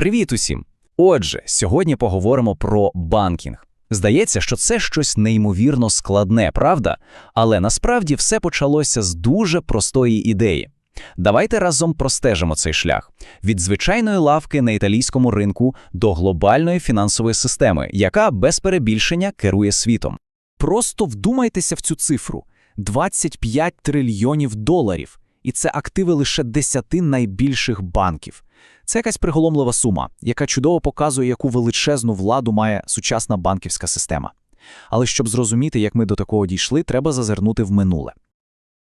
Привіт усім! Отже, сьогодні поговоримо про банкінг. Здається, що це щось неймовірно складне, правда? Але насправді все почалося з дуже простої ідеї. Давайте разом простежимо цей шлях від звичайної лавки на італійському ринку до глобальної фінансової системи, яка без перебільшення керує світом. Просто вдумайтеся в цю цифру: 25 трильйонів доларів. І це активи лише 10 найбільших банків. Це якась приголомлива сума, яка чудово показує, яку величезну владу має сучасна банківська система. Але щоб зрозуміти, як ми до такого дійшли, треба зазирнути в минуле.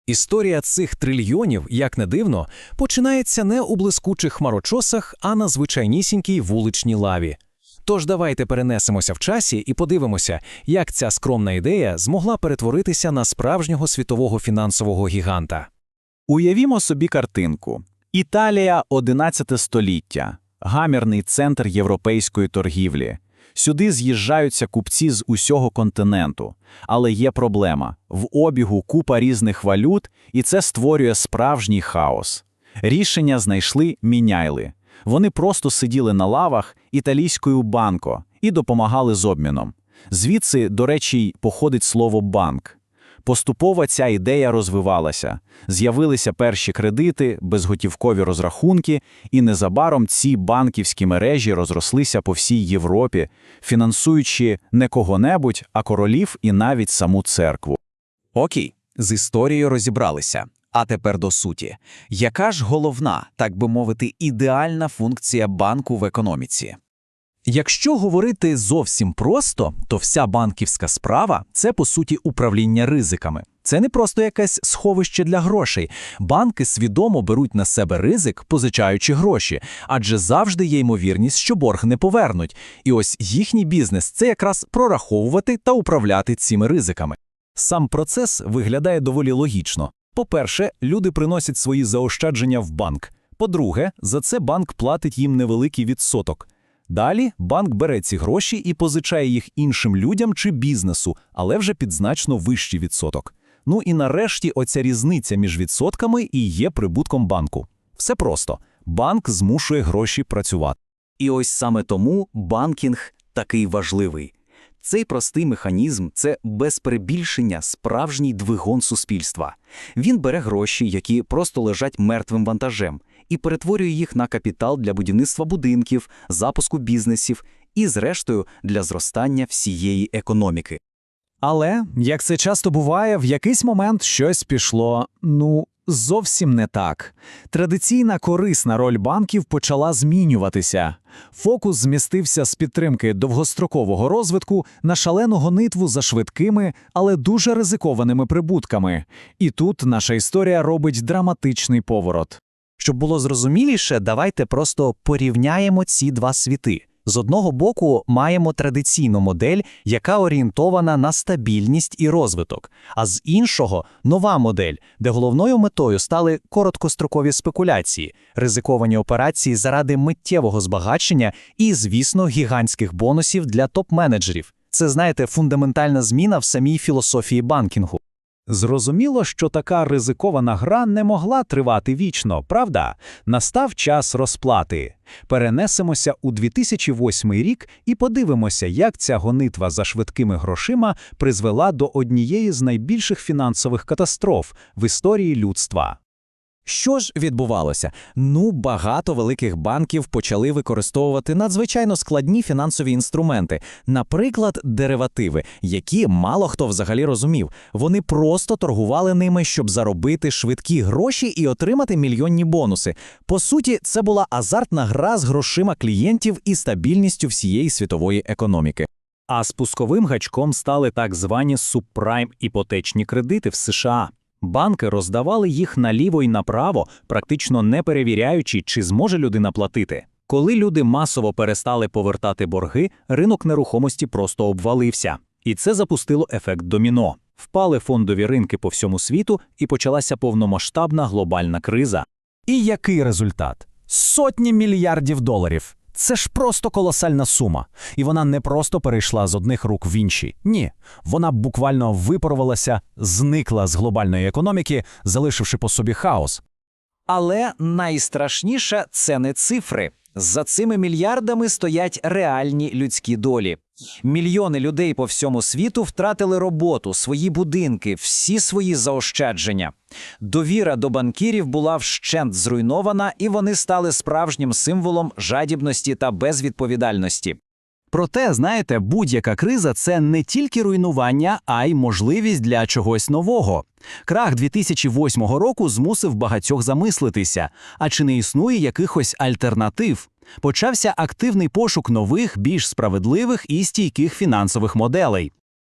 Історія цих трильйонів, як не дивно, починається не у блискучих хмарочосах, а на звичайнісінькій вуличній лаві. Тож давайте перенесемося в часі і подивимося, як ця скромна ідея змогла перетворитися на справжнього світового фінансового гіганта. Уявімо собі картинку. Італія 11 століття, гамірний центр європейської торгівлі. Сюди з'їжджаються купці з усього континенту. Але є проблема в обігу купа різних валют, і це створює справжній хаос. Рішення знайшли міняйли. Вони просто сиділи на лавах італійською банко і допомагали з обміном. Звідси, до речі, й походить слово банк. Поступово ця ідея розвивалася, з'явилися перші кредити, безготівкові розрахунки, і незабаром ці банківські мережі розрослися по всій Європі, фінансуючи не кого-небудь, а королів і навіть саму церкву. Окей, з історією розібралися. А тепер до суті. Яка ж головна, так би мовити, ідеальна функція банку в економіці? Якщо говорити зовсім просто, то вся банківська справа це по суті управління ризиками. Це не просто якесь сховище для грошей. Банки свідомо беруть на себе ризик, позичаючи гроші, адже завжди є ймовірність, що борг не повернуть. І ось їхній бізнес це якраз прораховувати та управляти цими ризиками. Сам процес виглядає доволі логічно. По-перше, люди приносять свої заощадження в банк. По-друге, за це банк платить їм невеликий відсоток. Далі банк бере ці гроші і позичає їх іншим людям чи бізнесу, але вже під значно вищий відсоток. Ну і нарешті оця різниця між відсотками і є прибутком банку. Все просто банк змушує гроші працювати. І ось саме тому банкінг такий важливий. Цей простий механізм це без перебільшення справжній двигун суспільства. Він бере гроші, які просто лежать мертвим вантажем, і перетворює їх на капітал для будівництва будинків, запуску бізнесів і, зрештою, для зростання всієї економіки. Але, як це часто буває, в якийсь момент щось пішло, ну, зовсім не так. Традиційна корисна роль банків почала змінюватися. Фокус змістився з підтримки довгострокового розвитку на шалену гонитву за швидкими, але дуже ризикованими прибутками. І тут наша історія робить драматичний поворот. Щоб було зрозуміліше, давайте просто порівняємо ці два світи. З одного боку, маємо традиційну модель, яка орієнтована на стабільність і розвиток, а з іншого нова модель, де головною метою стали короткострокові спекуляції, ризиковані операції заради миттєвого збагачення і, звісно, гігантських бонусів для топ-менеджерів. Це, знаєте, фундаментальна зміна в самій філософії банкінгу. Зрозуміло, що така ризикована гра не могла тривати вічно, правда? Настав час розплати. Перенесемося у 2008 рік і подивимося, як ця гонитва за швидкими грошима призвела до однієї з найбільших фінансових катастроф в історії людства. Що ж відбувалося? Ну, багато великих банків почали використовувати надзвичайно складні фінансові інструменти, наприклад, деривативи, які мало хто взагалі розумів. Вони просто торгували ними, щоб заробити швидкі гроші і отримати мільйонні бонуси. По суті, це була азартна гра з грошима клієнтів і стабільністю всієї світової економіки. А спусковим гачком стали так звані субпрайм іпотечні кредити в США. Банки роздавали їх наліво і направо, практично не перевіряючи, чи зможе людина платити. Коли люди масово перестали повертати борги, ринок нерухомості просто обвалився. І це запустило ефект доміно. Впали фондові ринки по всьому світу, і почалася повномасштабна глобальна криза. І який результат? Сотні мільярдів доларів. Це ж просто колосальна сума. І вона не просто перейшла з одних рук в інші. Ні, вона буквально випарувалася, зникла з глобальної економіки, залишивши по собі хаос. Але найстрашніше це не цифри. За цими мільярдами стоять реальні людські долі. Мільйони людей по всьому світу втратили роботу, свої будинки, всі свої заощадження. Довіра до банкірів була вщент зруйнована, і вони стали справжнім символом жадібності та безвідповідальності. Проте, знаєте, будь-яка криза це не тільки руйнування, а й можливість для чогось нового. Крах 2008 року змусив багатьох замислитися, а чи не існує якихось альтернатив? Почався активний пошук нових, більш справедливих і стійких фінансових моделей.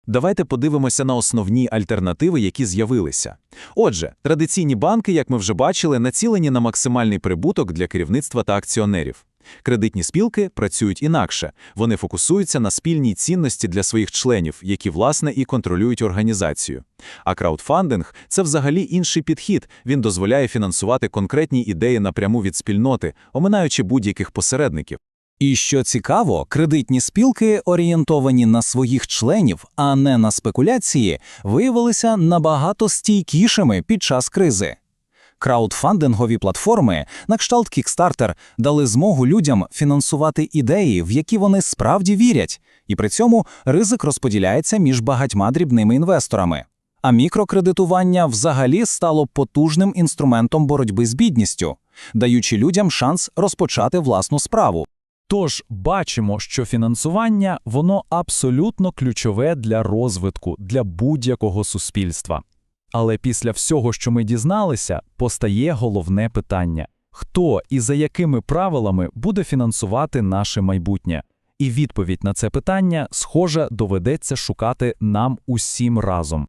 Давайте подивимося на основні альтернативи, які з'явилися. Отже, традиційні банки, як ми вже бачили, націлені на максимальний прибуток для керівництва та акціонерів. Кредитні спілки працюють інакше. Вони фокусуються на спільній цінності для своїх членів, які, власне, і контролюють організацію. А краудфандинг – це взагалі інший підхід. Він дозволяє фінансувати конкретні ідеї напряму від спільноти, оминаючи будь-яких посередників. І що цікаво, кредитні спілки, орієнтовані на своїх членів, а не на спекуляції, виявилися набагато стійкішими під час кризи. Краудфандингові платформи, на кшталт Kickstarter, дали змогу людям фінансувати ідеї, в які вони справді вірять, і при цьому ризик розподіляється між багатьма дрібними інвесторами. А мікрокредитування взагалі стало потужним інструментом боротьби з бідністю, даючи людям шанс розпочати власну справу. Тож бачимо, що фінансування воно абсолютно ключове для розвитку, для будь-якого суспільства. Але після всього, що ми дізналися, постає головне питання: хто і за якими правилами буде фінансувати наше майбутнє? І відповідь на це питання, схоже, доведеться шукати нам усім разом.